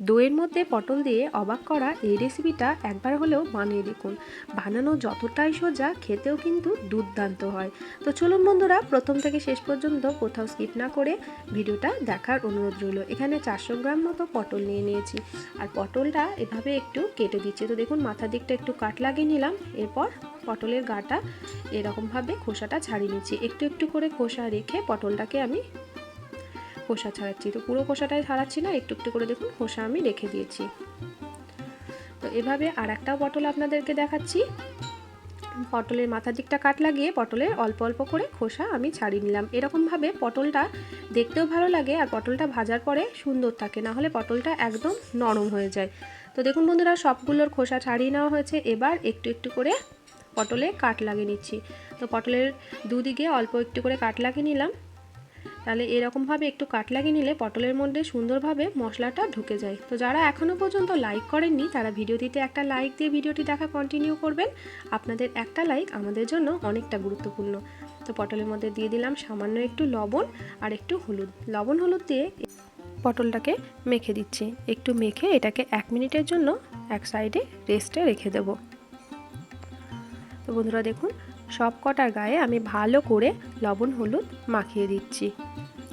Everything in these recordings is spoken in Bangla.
দইয়ের মধ্যে পটল দিয়ে অবাক করা এই রেসিপিটা একবার হলেও বানিয়ে দেখুন। বানানো যতটাই সোজা, খেতেও কিন্তু দুর্দান্ত হয়। তো চলুন বন্ধুরা, প্রথম থেকে শেষ পর্যন্ত কোথাও স্কিপ না করে ভিডিওটা দেখার অনুরোধ রইল। এখানে চারশো গ্রাম মতো পটল নিয়ে নিয়েছি। আর পটলটা এভাবে একটু কেটে দিচ্ছি। তো দেখুন মাথার দিকটা একটু কাট লাগিয়ে নিলাম। এরপর পটলের গাটা এরকমভাবে খোসাটা ছাড়িয়ে নিচ্ছি। একটু একটু করে খোসা রেখে পটলটাকে আমি খোসা ছাড়াচ্ছি। তো পুরো খোসাটাই ছাড়াচ্ছি না, একটু একটু করে দেখুন, খোসা আমি রেখে দিয়েছি। তো এভাবে আর একটা পটল আপনাদেরকে দেখাচ্ছি। পটলের মাথার দিকটা কাট লাগিয়ে পটলের অল্প অল্প করে খোসা আমি ছাড়িয়ে নিলাম। এরকমভাবে পটলটা দেখতেও ভালো লাগে আর পটলটা ভাজার পরে সুন্দর থাকে, না হলে পটলটা একদম নরম হয়ে যায়। তো দেখুন বন্ধুরা, সবগুলোর খোসা ছাড়িয়ে নেওয়া হয়েছে। এবার একটু একটু করে পটলে কাট লাগিয়ে নিচ্ছি। তো পটলের দুদিকে অল্প একটু করে কাট লাগিয়ে নিলাম। তাহলে এরকমভাবে একটু কাট লাগিয়ে নিলে পটলের মধ্যে সুন্দরভাবে মশলাটা ঢুকে যায়। তো যারা এখনও পর্যন্ত লাইক করেননি, তারা ভিডিওটিতে একটা লাইক দিয়ে ভিডিওটি দেখা কন্টিনিউ করবেন। আপনাদের একটা লাইক আমাদের জন্য অনেকটা গুরুত্বপূর্ণ। তো পটলের মধ্যে দিয়ে দিলাম সামান্য একটু লবণ আর একটু হলুদ। লবণ হলুদ দিয়ে পটলটাকে মেখে দিচ্ছি। একটু মেখে এটাকে এক মিনিটের জন্য এক সাইডে রেস্টে রেখে দেবো। তো বন্ধুরা দেখুন সব কটার গায়ে আমি ভালো করে লবণ, হলুদ মাখিয়ে দিচ্ছি।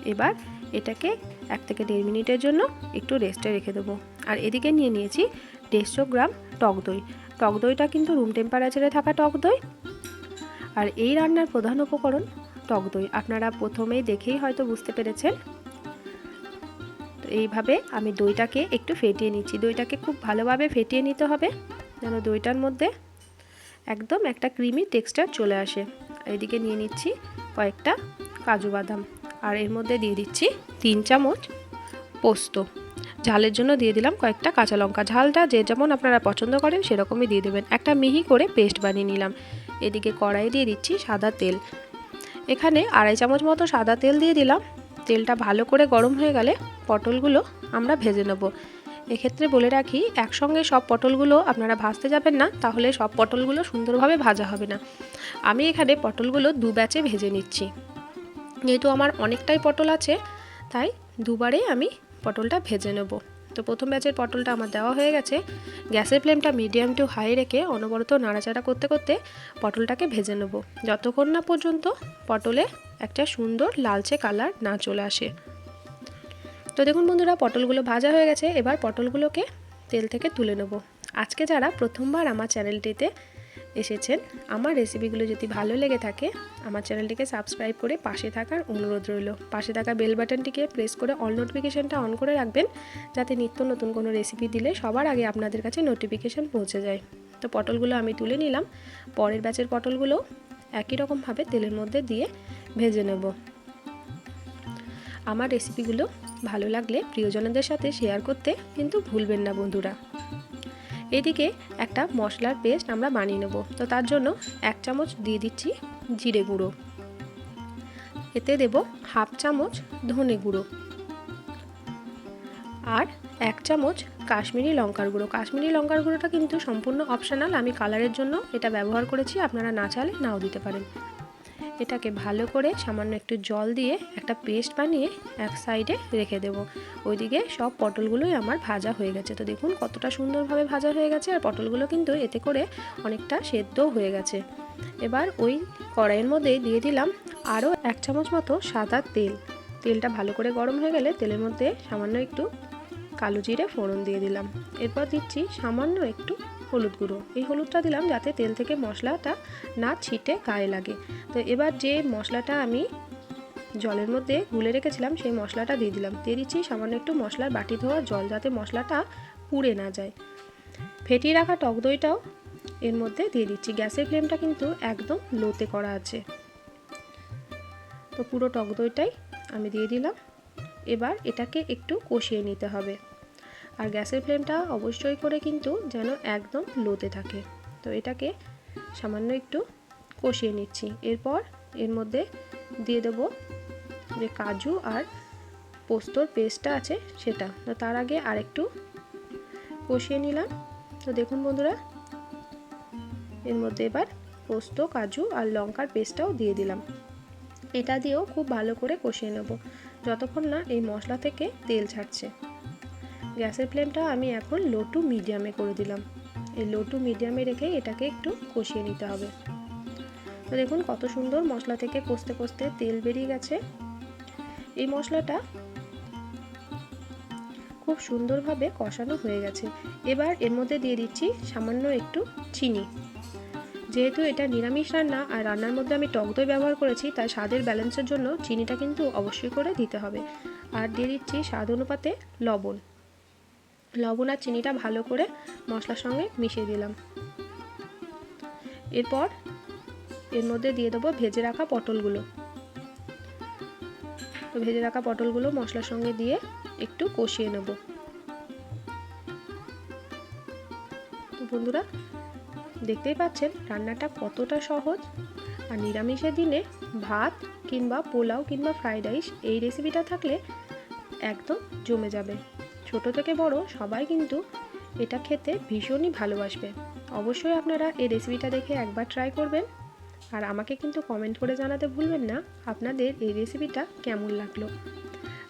এবার এটাকে এক থেকে দেড় মিনিটের জন্য একটু রেস্টে রেখে দেবো। আর এদিকে নিয়ে নিয়েছি দেড়শো গ্রাম টক দই। টক দইটা কিন্তু রুম টেম্পারেচারে থাকা টক দই। আর এই রান্নার প্রধান উপকরণ টক দই। আপনারা প্রথমেই দেখেই হয়তো বুঝতে পেরেছেন। তো এইভাবে আমি দইটাকে একটু ফেটিয়ে নিচ্ছি। দইটাকে খুব ভালোভাবে ফেটিয়ে নিতে হবে, যেন দইটার মধ্যে একদম একটা ক্রিমি টেক্সচার চলে আসে। এদিকে নিয়ে নিচ্ছি কয়েকটা কাজু বাদাম আর এর মধ্যে দিয়ে দিচ্ছি তিন চামচ পোস্ত। ঝালের জন্য দিয়ে দিলাম কয়েকটা কাঁচা লঙ্কা। ঝালটা যে যেমন আপনারা পছন্দ করেন সেরকমই দিয়ে দেবেন। একটা মিহি করে পেস্ট বানিয়ে নিলাম। এদিকে কড়াই দিয়ে দিচ্ছি সাদা তেল। এখানে আড়াই চামচ মতো সাদা তেল দিয়ে দিলাম। তেলটা ভালো করে গরম হয়ে গেলে পটলগুলো আমরা ভেজে নেব। এক্ষেত্রে বলে রাখি, একসঙ্গে সব পটলগুলো আপনারা ভাজতে যাবেন না, তাহলে সব পটলগুলো সুন্দরভাবে ভাজা হবে না। আমি এখানে পটলগুলো দু ব্যাচে ভেজে নিচ্ছি। যেহেতু আমার অনেকটাই পটল আছে, তাই দুবারে আমি পটলটা ভেজে নেব। তো প্রথম ব্যাচের পটলটা আমার দেওয়া হয়ে গেছে। গ্যাসের ফ্লেমটা মিডিয়াম টু হাই রেখে অনবরত নাড়াচাড়া করতে করতে পটলটাকে ভেজে নেব। যতক্ষণ না পর্যন্ত পটলে একটা সুন্দর লালচে কালার না চলে আসে। তো দেখুন বন্ধুরা, পটলগুলো ভাজা হয়ে গেছে। এবার পটলগুলোকে তেল থেকে তুলে নেব। আজকে যারা প্রথমবার আমার চ্যানেলটিতে এসেছেন, আমার রেসিপিগুলো যদি ভালো লেগে থাকে, আমার চ্যানেলটিকে সাবস্ক্রাইব করে পাশে থাকার অনুরোধ রইল। পাশে থাকা বেল বাটনটিকে প্রেস করে অল নোটিফিকেশানটা অন করে রাখবেন, যাতে নিত্য নতুন কোনো রেসিপি দিলে সবার আগে আপনাদের কাছে নোটিফিকেশান পৌঁছে যায়। তো পটলগুলো আমি তুলে নিলাম। পরের ব্যাচের পটলগুলো একই রকমভাবে তেলের মধ্যে দিয়ে ভেজে নেব। আমার রেসিপিগুলো ভালো লাগলে প্রিয়জনদের সাথে শেয়ার করতে কিন্তু ভুলবেন না বন্ধুরা। এদিকে একটা মশলার পেস্ট আমরা বানিয়ে নেব। তো তার জন্য এক চামচ দিয়ে দিচ্ছি জিরে গুঁড়ো। এতে দেব হাফ চামচ ধনে গুঁড়ো। আর এক চামচ কাশ্মীরি লঙ্কার গুঁড়ো। কাশ্মীরি লঙ্কার গুঁড়োটা কিন্তু সম্পূর্ণ অপশানাল আমি কালারের জন্য এটা ব্যবহার করেছি। আপনারা না চালে নাও দিতে পারেন। এটাকে ভালো করে সামান্য একটু জল দিয়ে একটা পেস্ট বানিয়ে এক সাইডে রেখে দেব। ওইদিকে সব পটলগুলোই আমার ভাজা হয়ে গেছে। তো দেখুন কতটা সুন্দরভাবে ভাজা হয়ে গেছে আর পটলগুলো কিন্তু এতে করে অনেকটা সেদ্ধও হয়ে গেছে। এবার ওই কড়াইয়ের মধ্যে দিয়ে দিলাম আরও এক চামচ মতো সাদা তেল। তেলটা ভালো করে গরম হয়ে গেলে তেলের মধ্যে সামান্য একটু কালো জিরে ফোড়ন দিয়ে দিলাম। এরপর দিচ্ছি সামান্য একটু হলুদ গুঁড়ো। এই হলুদটা দিলাম যাতে তেল থেকে মশলাটা না ছিটে গায়ে লাগে। তো এবার যে মশলাটা আমি জলের মধ্যে গুলে রেখেছিলাম, সেই মশলাটা দিয়ে দিলাম। দিয়ে দিচ্ছি সামান্য একটু মশলার বাটি ধোয়া জল যাতে মশলাটা পুড়ে না যায়। ফেটিয়ে রাখা টক দইটাও এর মধ্যে দিয়ে দিচ্ছি। গ্যাসের ফ্লেমটা কিন্তু একদম লোতে করা আছে। তো পুরো টক দইটাই আমি দিয়ে দিলাম। এবার এটাকে একটু কষিয়ে নিতে হবে। আর গ্যাসের ফ্লেমটা অবশ্যই করে কিন্তু যেন একদম লোতে থাকে। তো এটাকে সামান্য একটু কষিয়ে নিচ্ছি। এরপর এর মধ্যে দিয়ে দেব যে কাজু আর পোস্তর পেস্টটা আছে সেটা। তো তার আগে আরেকটু কষিয়ে নিলাম। তো দেখুন বন্ধুরা, এর মধ্যে এবার পোস্ত, কাজু আর লঙ্কার পেস্টটাও দিয়ে দিলাম। এটা দিয়েও খুব ভালো করে কষিয়ে নেব। যতক্ষণ না এই মশলা থেকে তেল ছাড়ছে। গ্যাসের ফ্লেমটা আমি এখন লো টু মিডিয়ামে করে দিলাম। এই লো টু মিডিয়ামে রেখে এটাকে একটু কষিয়ে নিতে হবে। তো দেখুন কত সুন্দর মশলা থেকে কষতে কষতে তেল বেরিয়ে গেছে। এই মশলাটা খুব সুন্দরভাবে কষানো হয়ে গেছে। এবার এর মধ্যে দিয়ে দিচ্ছি সামান্য একটু চিনি। যেহেতু এটা নিরামিষ রান্না আর রান্নার মধ্যে আমি টক দই ব্যবহার করেছি, তাই স্বাদের ব্যালেন্সের জন্য চিনিটা কিন্তু অবশ্যই করে দিতে হবে। আর দিয়ে দিচ্ছি স্বাদ অনুপাতে লবণ। লবণ আর চিনিটা ভালো করে মশলার সঙ্গে মিশিয়ে দিলাম। এরপর এর মধ্যে দিয়ে দেবো ভেজে রাখা পটলগুলো। তো ভেজে রাখা পটলগুলো মশলার সঙ্গে দিয়ে একটু কষিয়ে নেব। তো বন্ধুরা, দেখতেই পাচ্ছেন রান্নাটা কতটা সহজ। আর নিরামিষের দিনে ভাত কিংবা পোলাও কিংবা ফ্রাইড রাইস এই রেসিপিটা থাকলে একদম জমে যাবে। ছোট থেকে বড় সবাই কিন্তু এটা খেতে ভীষণই ভালোবাসবে। অবশ্যই আপনারা এই রেসিপিটা দেখে একবার ট্রাই করবেন। আর আমাকে কিন্তু কমেন্ট করে জানাতে ভুলবেন না আপনাদের এই রেসিপিটা কেমন লাগল।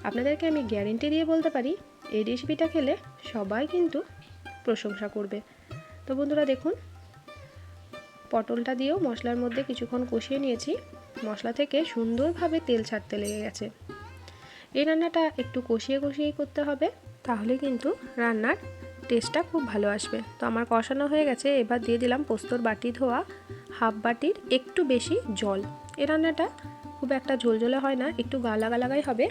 আপনাদেরকে আমি গ্যারেন্টি দিয়ে বলতে পারি, এই রেসিপিটা খেলে সবাই কিন্তু প্রশংসা করবে। তো বন্ধুরা দেখুন, পটলটা দিয়েও মশলার মধ্যে কিছুক্ষণ কষিয়ে নিয়েছি। মশলা থেকে সুন্দরভাবে তেল ছাড়তে লেগে গেছে। এই রান্নাটা একটু কষিয়ে কষিয়েই করতে হবে। তাহলে কিন্তু রান্নার টেস্টটা খুব ভালো আসবে। তো আমার কষানো হয়ে গেছে, এবার দিয়ে দিলাম পোস্তর বাটি ধোয়া হাফ বাটির একটু বেশি জল। এই রান্নাটা খুব একটা ঝোলঝোলে হয় না, একটু গালা গালাগাই হবে।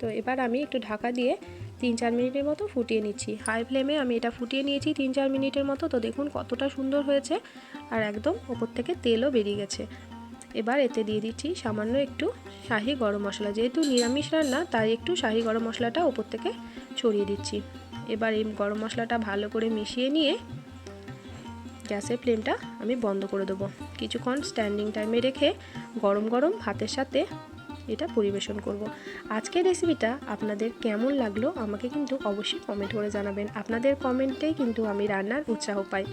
তো এবার আমি একটু ঢাকা দিয়ে তিন চার মিনিটের মতো ফুটিয়ে নিচ্ছি। হাই ফ্লেমে আমি এটা ফুটিয়ে নিয়েছি তিন চার মিনিটের মতো। তো দেখুন কতটা সুন্দর হয়েছে, আর একদম ওপর থেকে তেলও বেরিয়ে গেছে। এবার এতে দিয়ে দিচ্ছি সামান্য একটু শাহি গরম মশলা। যেহেতু নিরামিষ রান্না, তাই একটু শাহি গরম মশলাটা ওপর থেকে ছড়িয়ে দিচ্ছি। এবার এই গরম মশলাটা ভালো করে মিশিয়ে নিয়ে গ্যাসের ফ্লেমটা আমি বন্ধ করে দেবো। কিছুক্ষণ স্ট্যান্ডিং টাইমে রেখে গরম গরম ভাতের সাথে এটা পরিবেশন করব। আজকের রেসিপিটা আপনাদের কেমন লাগল আমাকে কিন্তু অবশ্যই কমেন্ট করে জানাবেন। আপনাদের কমেন্টেই কিন্তু আমি রান্নার উৎসাহ পাই।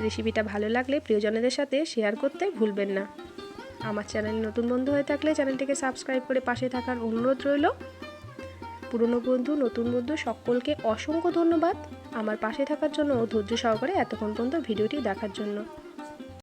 রেসিপিটা ভালো লাগলে প্রিয়জনদের সাথে শেয়ার করতে ভুলবেন না। আমার চ্যানেল নতুন বন্ধু হয়ে থাকলে চ্যানেলটিকে সাবস্ক্রাইব করে পাশে থাকার অনুরোধ রইল। পুরনো বন্ধু, নতুন বন্ধু, সকলকে অসংখ্য ধন্যবাদ আমার পাশে থাকার জন্য ও ধৈর্য সহকারে এতক্ষণ পর্যন্ত ভিডিওটি দেখার জন্য।